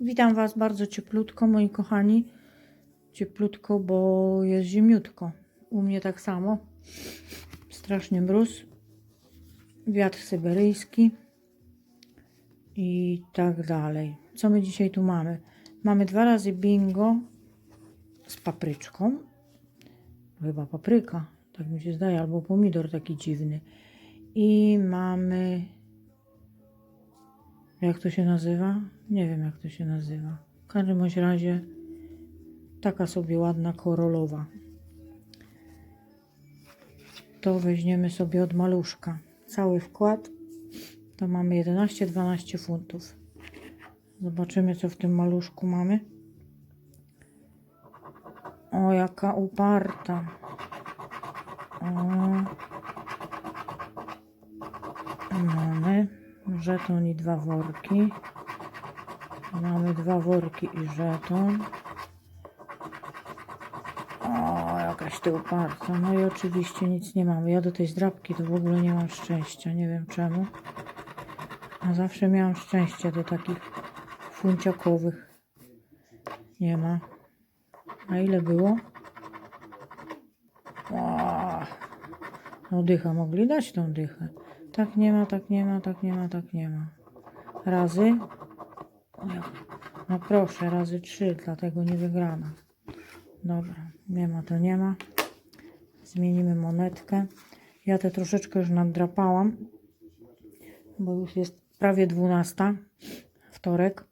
Witam Was bardzo cieplutko, moi kochani. Cieplutko, bo jest zimniutko. U mnie tak samo. Strasznie mróz. Wiatr syberyjski. I tak dalej. Co my dzisiaj tu mamy? Mamy dwa razy bingo z papryczką. Chyba papryka, tak mi się zdaje, albo pomidor taki dziwny. I mamy jak to się nazywa? Nie wiem, jak to się nazywa. W każdym razie taka sobie ładna korolowa. To weźmiemy sobie od maluszka. Cały wkład to mamy 11-12 funtów. Zobaczymy, co w tym maluszku mamy. O, jaka uparta. O. Mamy żeton i dwa worki. Mamy dwa worki i żeton. O, jakaś ty uparta. No i oczywiście nic nie mamy. Ja do tej zdrabki to w ogóle nie mam szczęścia. Nie wiem czemu. A zawsze miałam szczęście do takich funciakowych. Nie ma. A ile było? O, no dycha mogli dać tą dychę. Tak nie ma, tak nie ma, tak nie ma, tak nie ma. Razy? No proszę, razy trzy, dlatego nie wygrana. Dobra, nie ma to nie ma. Zmienimy monetkę. Ja te troszeczkę już nadrapałam, bo już jest prawie 12, wtorek,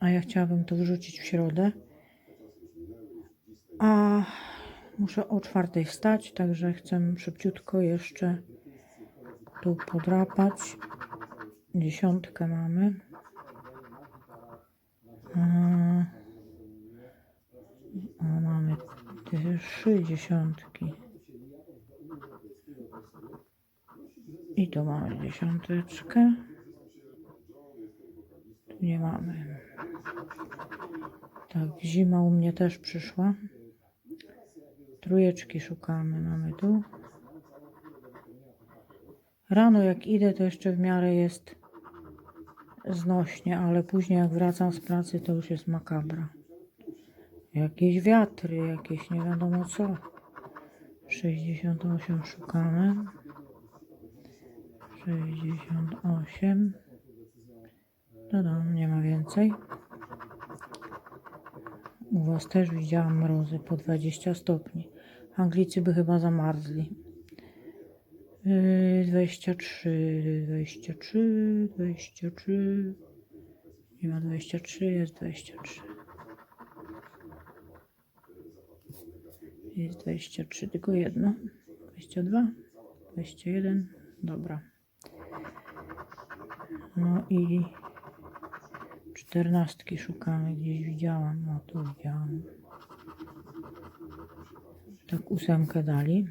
a ja chciałabym to wrzucić w środę. A muszę o czwartej wstać, także chcę szybciutko jeszcze tu podrapać. Dziesiątkę mamy. A, mamy trzy dziesiątki. I tu mamy dziesiąteczkę. Tu nie mamy. Tak, zima u mnie też przyszła. Trójeczki szukamy. Mamy tu. Rano jak idę, to jeszcze w miarę jest znośnie, ale później jak wracam z pracy, to już jest makabra. Jakieś wiatry, jakieś nie wiadomo co. 68 szukamy. 68. Dodam, nie ma więcej. U Was też widziałam mrozy po 20 stopni. Anglicy by chyba zamarzli. Yy, 23, 23, 23. Nie ma 23, jest 23. Jest 23, tylko jedno. 22, 21. Dobra. No i czternastki szukamy. Gdzieś widziałam. No tu widziałam. Tak ósemkę dali.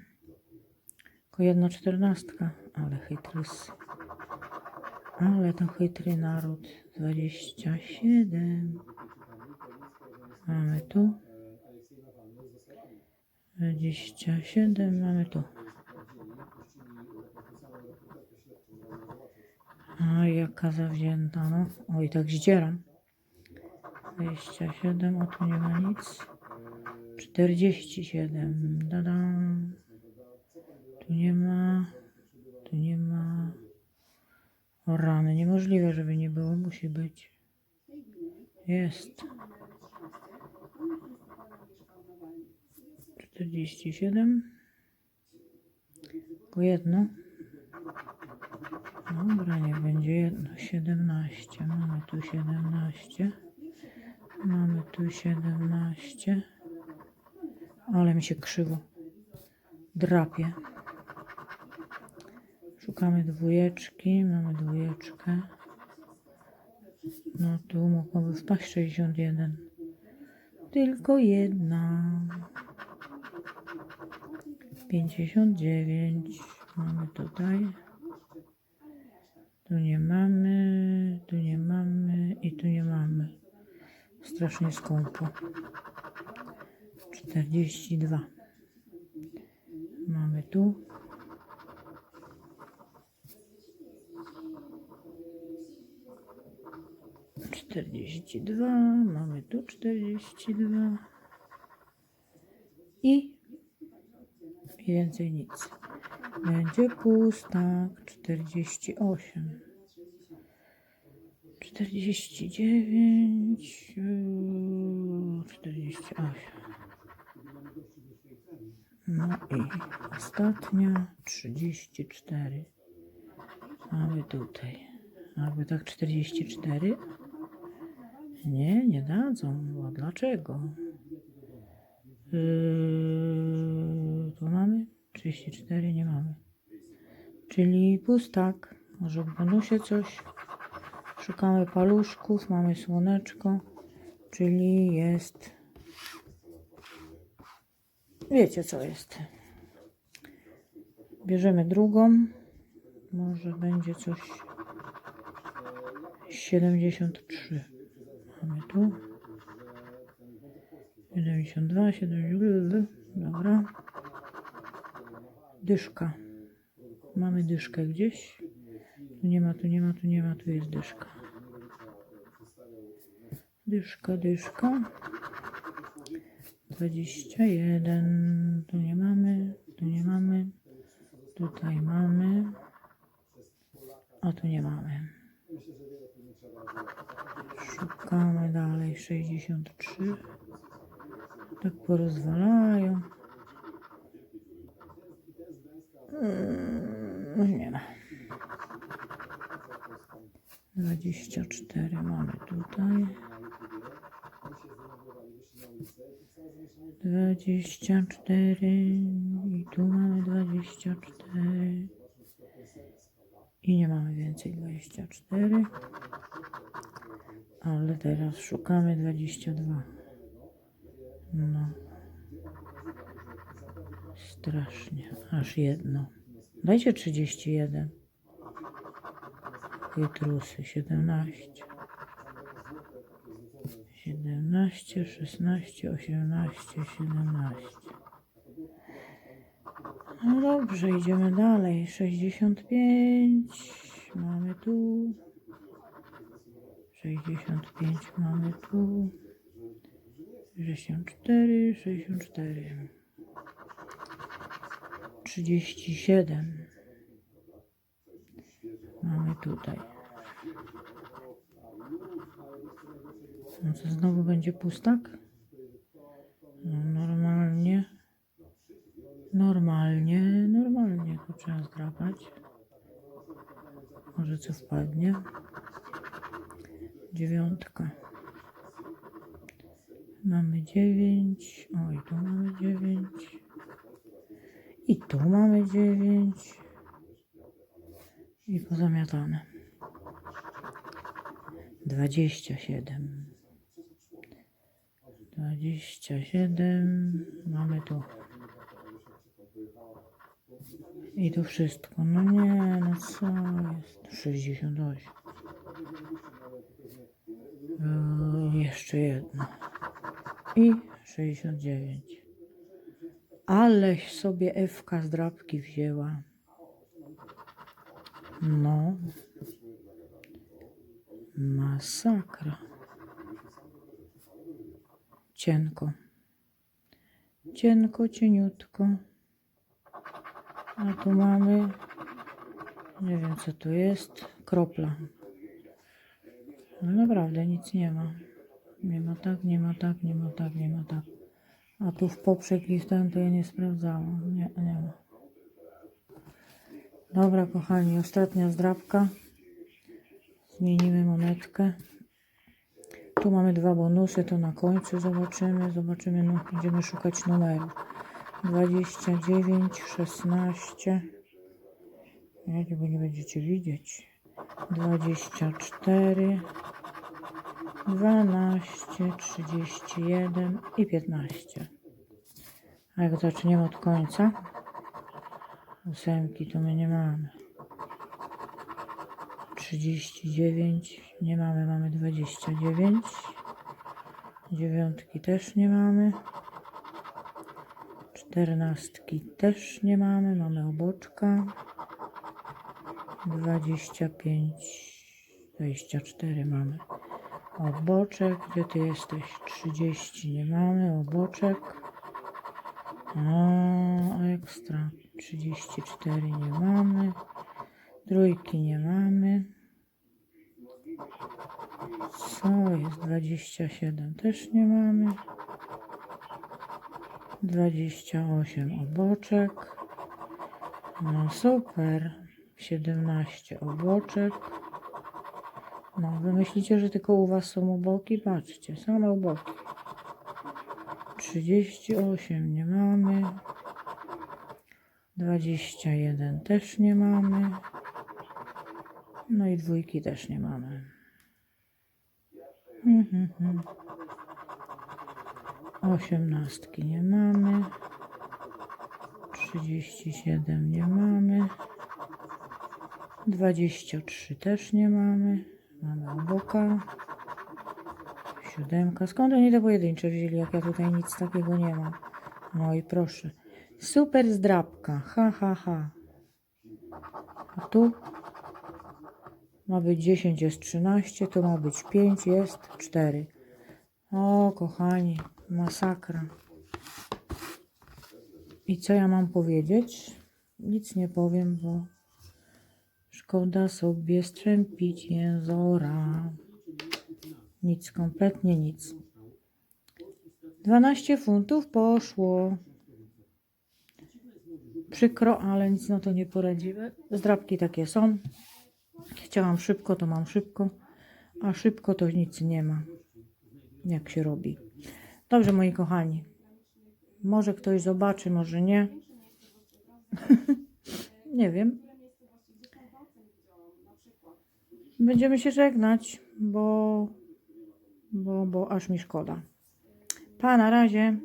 Tylko jedna czternastka, ale chytry. s- Ale to chytry naród. 27. Mamy tu. 27 mamy tu. A jaka zawzięta, no. Oj, tak zdzieram. 27, o tu nie ma nic. 47, dadam. Tu nie ma, tu nie ma. O rany, niemożliwe, żeby nie było, musi być. Jest. 47. Tylko jedno. Dobra, niech będzie jedno. 17. Mamy tu 17. Mamy tu 17. Ale mi się krzywo drapie. Szukamy dwójeczki. Mamy dwójeczkę. No tu mogłoby wpaść 61. Tylko jedna. 59. Mamy tutaj. Tu nie mamy, tu nie mamy i tu nie mamy. Strasznie skąpo. 42. Mamy tu. 42, mamy tu 42 i, więcej nic. Będzie pustak 48. 49, yy, 48. No i ostatnia 34. Mamy tutaj. Albo tak 44. Nie, nie dadzą. A dlaczego? Yy, tu mamy 34, nie mamy. Czyli pustak. Może w bonusie coś. Szukamy paluszków, mamy słoneczko, czyli jest. Wiecie co jest. Bierzemy drugą. Może będzie coś. 73. Tu. 72, 72. Dobra. Dyszka. Mamy dyszkę gdzieś. Tu nie ma, tu nie ma, tu nie ma, tu jest dyszka. Dyszka, dyszka. 21. Tu nie mamy, tu nie mamy. Tutaj mamy. A tu nie mamy. Szukamy dalej. 63. Tak porozwalają. Mm, nie ma. 24 mamy tutaj. 24 i tu mamy 24 i nie mamy więcej 24 ale teraz szukamy 22 no. Strasznie. Aż jedno. Dajcie 31 Pietrusy 17 17, 16, 18, 17. No dobrze, idziemy dalej. 65 mamy tu. 65 mamy tu. 64, 64. 37 mamy tutaj. No to znowu będzie pustak? No normalnie. Normalnie, normalnie to trzeba zdrapać. Może co wpadnie. Dziewiątka. Mamy dziewięć. Oj, tu mamy dziewięć. I tu mamy dziewięć. I pozamiatane. Dwadzieścia siedem. 27 mamy tu i to wszystko. No nie no co jest? 68 Yy, jeszcze jedno. I 69 aleś sobie Ewka z drapki wzięła. No. Masakra. Cienko. Cienko, cieniutko. A tu mamy, nie wiem co to jest, kropla. No naprawdę nic nie ma. Nie ma tak, nie ma tak, nie ma tak, nie ma tak. A tu w poprzek i w ten to ja nie sprawdzałam. Nie, nie ma. Dobra, kochani, ostatnia zdrabka. Zmienimy monetkę. Tu mamy dwa bonusy, to na końcu zobaczymy. Zobaczymy, no, będziemy szukać numerów. 29, 16. Nie, bo nie będziecie widzieć. 24, 12, 31 i 15. A jak zaczniemy od końca, ósemki to my nie mamy. 39 nie mamy, mamy 29. Dziewiątki też nie mamy. Czternastki też nie mamy, mamy oboczka. 25, 24 mamy. Oboczek, gdzie ty jesteś? 30 nie mamy, oboczek. O, ekstra. 34 nie mamy. Trójki nie mamy. Co jest? 27 też nie mamy. 28 oboczek. No super. 17 oboczek. No, wy myślicie, że tylko u was są oboki? Patrzcie, same oboki. 38 nie mamy. 21 też nie mamy. No i dwójki też nie mamy. Mhm, mhm. Osiemnastki nie mamy. 37 nie mamy. 23 też nie mamy. Mamy oboka. Siódemka. Skąd oni te pojedyncze wzięli, jak ja tutaj nic takiego nie mam? No i proszę. Super zdrabka. Ha, ha, ha. A tu ma być 10, jest 13, tu ma być 5, jest 4. O, kochani, masakra. I co ja mam powiedzieć? Nic nie powiem, bo szkoda sobie strzępić jęzora. Nic, kompletnie nic. 12 funtów poszło. Przykro, ale nic na to nie poradzimy. Zdrabki takie są. Chciałam szybko, to mam szybko, a szybko to nic nie ma. Jak się robi. Dobrze, moi kochani. Może ktoś zobaczy, może nie. nie wiem. Będziemy się żegnać, bo, bo, bo aż mi szkoda. Pa, na razie.